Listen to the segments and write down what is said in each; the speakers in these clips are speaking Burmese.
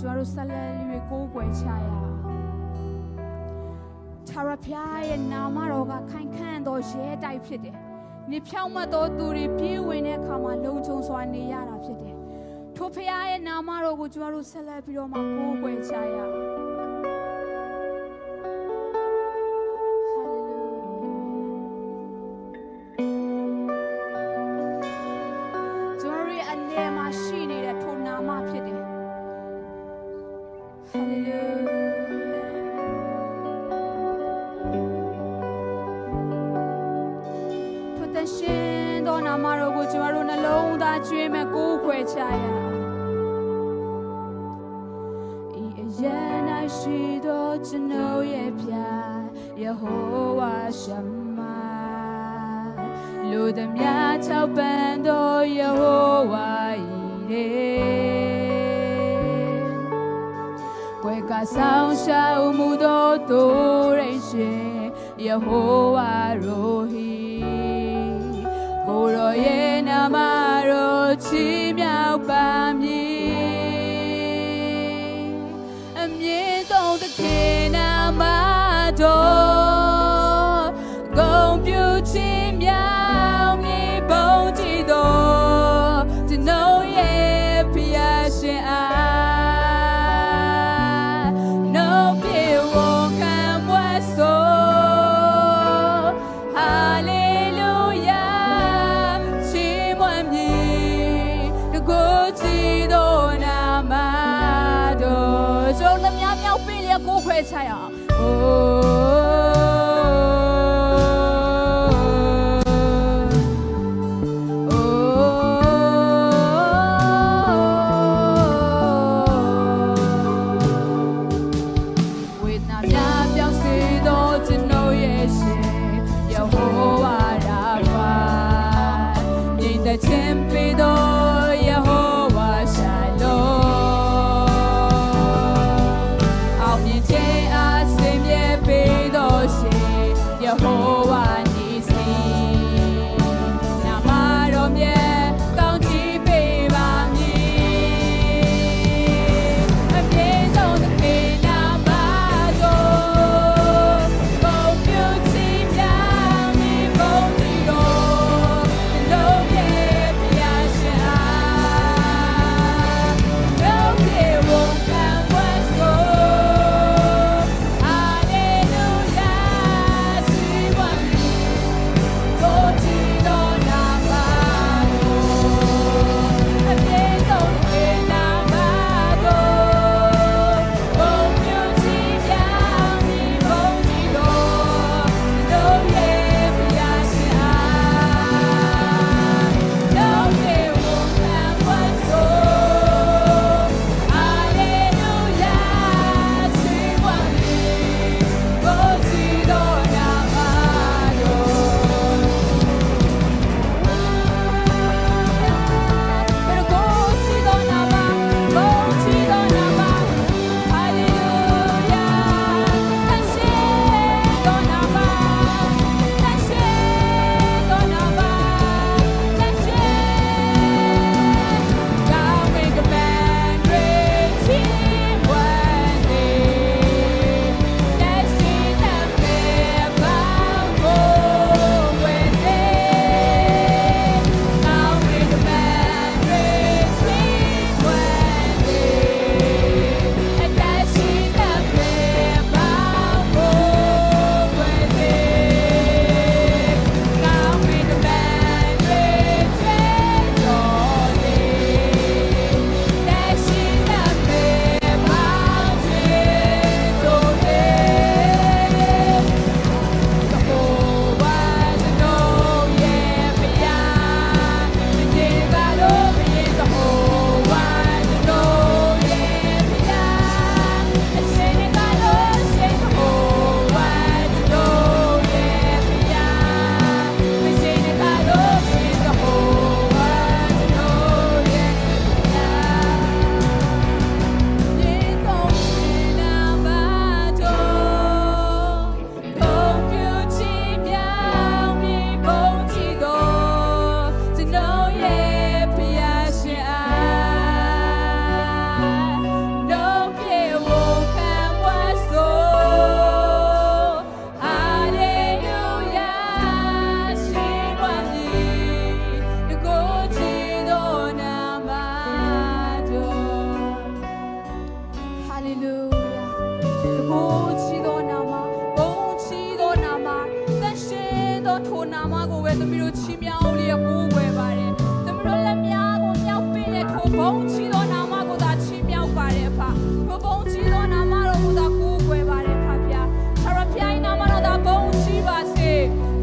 ကျွန်တော်တို့ဆက်လက်၍ကိုးကွယ်ချရအောင်ထာဝရဘုရားရဲ့နာမတော်ကခိုင်ခန့်သောရဲတိုက်ဖြစ်တယ်။နေဖြောင့်မတ်သောသူတွေပြေးဝင်တဲ့အခါမှာလုံခြုံစွာနေရတာဖြစ်တယ်။ထိုဘုရားရဲ့နာမတော်ကိုကျွန်တော်တို့ဆက်လက်ပြီးတော့မှကိုးကွယ်ချရအောင်ကျွန်တော်တို့ရဲ့အလယ်မှာရှိနေတဲ့ထိုနာ တန်ရှင်သောနာမတော်ကိုကျွန်တော်တို့နှလုံးသားကျွေးမဲ့ကိုးခွေချရအောင်ဤအရန်၌ရှိသောကျွန်ုပ်ရဲ့ပြယေဟောဝါရှမ္မာလူသည်များချောက်ပန်သောယေဟောဝါဤရေကွယ်ကဆောင်ရှာမှုသောသူရိရှင်ယေဟောဝါရိုဟီ ကိုရောရဲ့နာမတော်ချီးမြှောက်ပါမည်အမြင့်ဆုံးသခင်နာမတော်ဂုံပြူချီး မြောက်ပေးလျက်ကို ရှင်းသောထိုနာမကိုပဲသမီးတို့ချီးမြှောက်လျက်ကိုးကွယ်ပါတယ်သမီးတို့လက်များကိုမြောက်ပေးတဲ့ထိုဘုံချီသောနာမကိုသာချီးမြှောက်ပါတယ်ဖထိုဘုံချီသောနာမတော်ကိုသာကိုးကွယ်ပါတယ်ဖဗျာထာဝရဘုရား၏နာမတော်သာဘုံချီပါစေ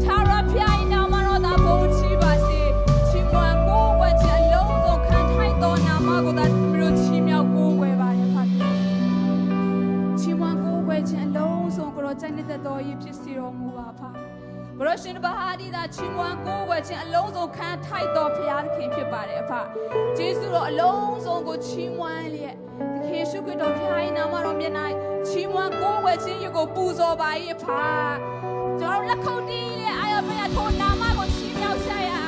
ထာဝရဘုရား၏နာမတော်သာဘုံချီပါစေချီးမွမ်းကိုးကွယ်ခြင်းအလုံးစုံခံထိုက်သောနာမကိုသာသမီးတို့ချီးမြှောက်ကိုးကွယ်ပါတယ်ဖဗျာချီးမွမ်းကိုးကွယ်ခြင်းအလုံးစုံကိုတော့ကြိုက်နေတဲ့တော်ကြီးဖြစ်စီတော်မူပါဖာ ဘရရှင်ဘာဟာဒီသာချီးမွမ်းကိုးကွယ်ခြင်းအလုံးစုံခံထိုက်တော်ဖရာသခင်ဖြစ်ပါတယ်အဖယေရှုတော်အလုံးစုံကိုချီးမွမ်းလျက်သခင်ယေရှုခရစ်တော်ဖရာ၏နာမတော်မြတ်၌ချီးမွမ်းကိုးကွယ်ခြင်းကိုပူဇော်ပါ၏အဖကျွန်တော်လက်ခုပ်တီးလျက်အာရုံဖရာထိုနာမကိုချီးမြှောက်ကြရ